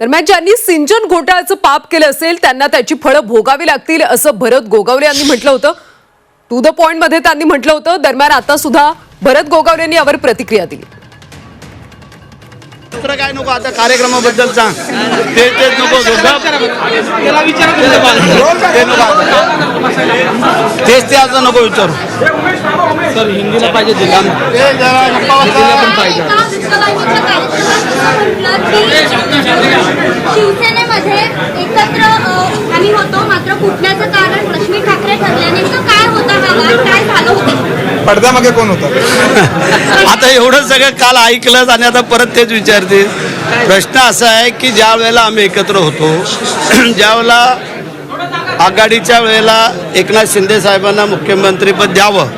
दरम्यान ज्यांनी सिंचन घोटाळ्याचं पाप केलं असेल त्यांना त्याची फळं भोगावी लागतील असं भरत गोगावले यांनी म्हटलं होतं. टू द पॉइंटमध्ये त्यांनी म्हटलं होतं. दरम्यान आता सुद्धा भरत गोगावले यांनी यावर प्रतिक्रिया दिली. दुसरं काय नको आता कार्यक्रमाबद्दल सांग. ते तेच नको. तेच ते आता नको विचारू. सर हिंदीला पाहिजे. शिवसेनेमध्ये एकत्र आम्ही होतो मात्र फुटण्याचं कारण रश्मी ठाकरे ठरल्या नेमकं काय होता हा वाद काय झालं होतं? पडद्यामागे कोण होता? आता एवढं सगळं काल ऐकलंच आणि आता परत तेच विचारते प्रश्न असा आहे की ज्या वेळेला आम्ही एकत्र होतो ज्या वेळेला आघाडीच्या वेळेला एकनाथ शिंदे साहेबांना मुख्यमंत्रीपद द्यावं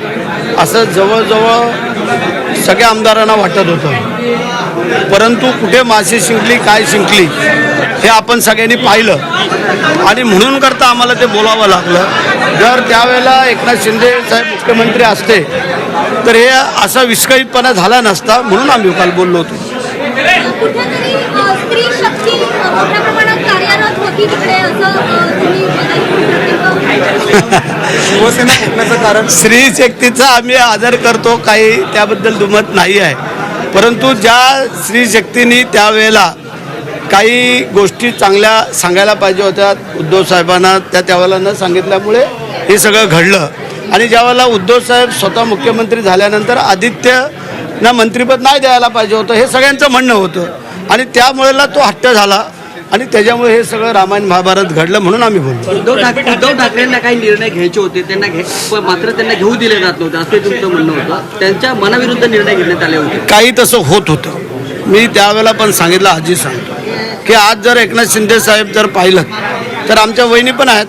असं जवळजवळ सगळ्या आमदारांना वाटत होतं. परंतु कुठे माशी शिंकली काय शिंकली हे आपण सगळ्यांनी पाहिलं. आणि म्हणून करता आम्हाला ते बोलावं लागलं. जर त्यावेळेला एकनाथ शिंदे साहेब मुख्यमंत्री असते तर हे असा विस्कळीतपणा झाला नसता म्हणून आम्ही काल बोललो होतो. शिवसेना फुटण्याचं कारण? स्त्री शक्तीचा आम्ही आदर करतो काही त्याबद्दल दुमत नाही आहे. परंतु ज्या स्त्री शक्तीने त्यावेळेला काही गोष्टी चांगल्या सांगायला पाहिजे होत्या उद्धव साहेबांना त्या त्यावेळेला न सांगितल्यामुळे हे सगळं घडलं. आणि ज्यावेळेला उद्धव साहेब स्वतः मुख्यमंत्री झाल्यानंतर आदित्यना मंत्रिपद नाही द्यायला पाहिजे होतं हे सगळ्यांचं म्हणणं होतं. आणि त्यामुळेला तो हट्ट झाला. आणि त्याच्यामुळे हे सगळं रामायण महाभारत घडलं म्हणून आम्ही बोलतो उद्धव ठाकरे उद्धव ठाकरेंना काही निर्णय घ्यायचे होते त्यांना घे पण मात्र त्यांना घेऊ दिले जात नव्हते असं तुमचं म्हणणं होतं. त्यांच्या मनाविरुद्ध निर्णय घेण्यात आले होते. काही तसं होत होतं. मी त्यावेळेला पण सांगितलं आजी सांगतो की आज जर एकनाथ शिंदे साहेब जर पाहिलं तर आमच्या वहिनी पण आहेत.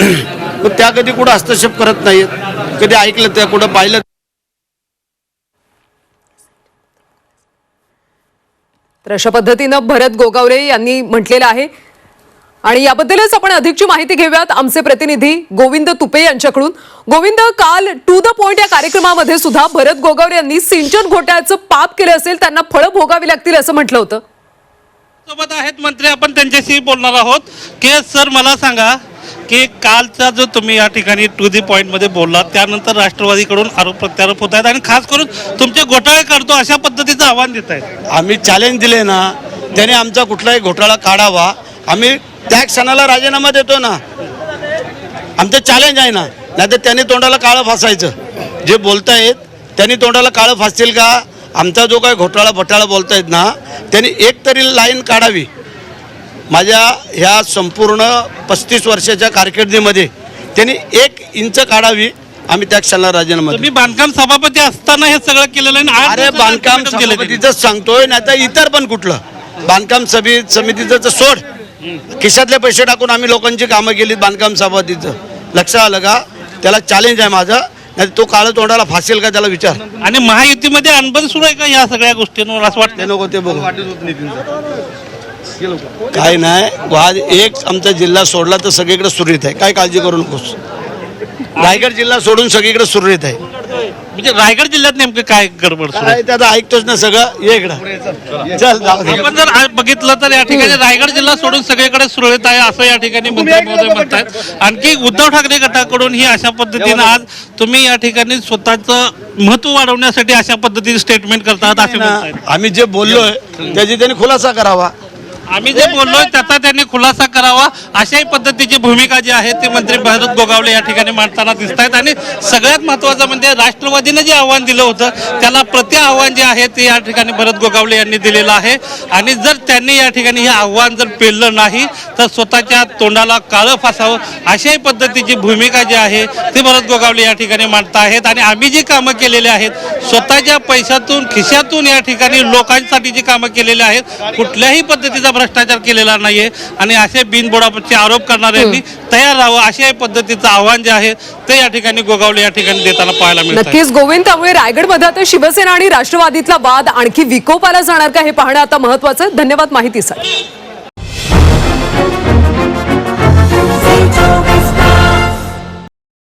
मग त्या कधी कुठं हस्तक्षेप करत नाहीत कधी ऐकलं त्या कुठं पाहिलं तर अशा पद्धतीनं भरत गोगावले यांनी म्हटलेलं आहे. आणि याबद्दलच आपण अधिकची माहिती घेऊयात आमचे प्रतिनिधी गोविंद तुपे यांच्याकडून. गोविंद काल टू द पॉइंट या कार्यक्रमामध्ये सुद्धा भरत गोगावले यांनी सिंचन घोटाळ्याचं पाप केलं असेल त्यांना फळं भोगावी लागतील असं म्हटलं होतं. सोबत आहेत मंत्री आपण त्यांच्याशी बोलणार आहोत. की सर मला सांगा की कालचा जो तुम्ही या ठिकाणी टू दी पॉईंटमध्ये बोललात त्यानंतर राष्ट्रवादीकडून आरोप प्रत्यारोप होत आहेत आणि खास करून तुमचे घोटाळे काढतो अशा पद्धतीचं आव्हान देत आहेत. आम्ही चॅलेंज दिले ना त्याने आमचा कुठलाही घोटाळा काढावा. आम्ही त्या क्षणाला राजीनामा देतो ना. आमचं चॅलेंज आहे ना नाही तर त्यांनी तोंडाला काळं फासायचं. जे बोलतायत त्यांनी तोंडाला काळं फासतील का? आमचा जो काही घोटाळा बटाळा बोलतायत ना त्यांनी एक तरी लाईन काढावी. माझ्या ह्या संपूर्ण पस्तीस वर्षाच्या कारकिर्दीमध्ये त्यांनी एक इंच काढावी आम्ही त्या क्षणाला राजीनामा. तुम्ही बांधकाम सभापती असताना हे सगळं केलेलं आहे अरे बांधकाम ultimatum दिलं त्यांनी. समितीचं सांगतोय नाही तर इतर पण कुठलं. बांधकाम सभे समितीचं तर सोड. खिशातले पैसे टाकून आम्ही लोकांची कामं केली बांधकाम सभापतीचं. लक्षात आलं का? त्याला चॅलेंज आहे माझं. नाही तो काळं तोंडाला फासेल का त्याला विचार. आणि महायुतीमध्ये अनबन सुरू आहे का या सगळ्या गोष्टींवर असं ते वाटतं नको ते बघू. काय नाही वाद एक आमचा जिल्हा सोडला तर सगळीकडे सुरळीत आहे. काय काळजी करू नकोस. रायगड जिल्हा सोडून सगळीकडे सुरळीत आहे. म्हणजे रायगड जिल्ह्यात नेमकं काय गडबड सुरू आहे काय ते आता ऐकतोच ना सगळं. ये इकडं. चल जाऊ दे. आपण जर आज बघितलं तर या ठिकाणी रायगड जिल्हा सोडून सगळीकडे सुरळीत आहे असं या ठिकाणी मंत्री महोदय म्हणतात आणखी उद्धव ठाकरे गटाकडून ही अशा पद्धतीनं आज तुम्ही या ठिकाणी स्वतःचं महत्त्व वाढवण्यासाठी अशा पद्धतीने स्टेटमेंट करतात असे ना, म्हणतायत. आम्ही जे बोललोय त्याची त्यांनी खुलासा करावा. आम्ही जे बोललोय त्याचा त्यांनी खुलासा करावा. अशाही पद्धतीची भूमिका जी आहे ती मंत्री भरत गोगावले या ठिकाणी मांडताना दिसत आहेत आणि सगळ्यात महत्वाचं म्हणजे राष्ट्रवादीनं जे आव्हान दिलं होतं त्याला प्रति आव्हान जे आहे ते या ठिकाणी भरत गोगावले यांनी दिलेलं आहे. आणि जर त्यांनी या ठिकाणी हे आव्हान जर पेललं नाही तर स्वतःच्या तोंडाला काळं फासावं अशाही पद्धतीची भूमिका जी आहे ती भरत गोगावले या ठिकाणी मांडता आहेत आणि आम्ही जी कामं केलेली आहेत स्वतःच्या पैशातून खिशातून या ठिकाणी लोकांसाठी जी कामं केलेली आहेत कुठल्याही पद्धतीचा भ्रष्टाचार केलेला नाहीये. आणि असे बिनबुडाचे आरोप करणाऱ्यांनी तयार राहावं अशा पद्धतीचं आव्हान जे आहे ते या ठिकाणी गोगावले या ठिकाणी देताना पाहायला मिळतं नक्कीच गोविंद त्यामुळे रायगडमध्ये आता शिवसेना आणि राष्ट्रवादीतला वाद आणखी विकोपाला जाणार का हे पाहणं आता महत्वाचं. धन्यवाद माहितीसाठी.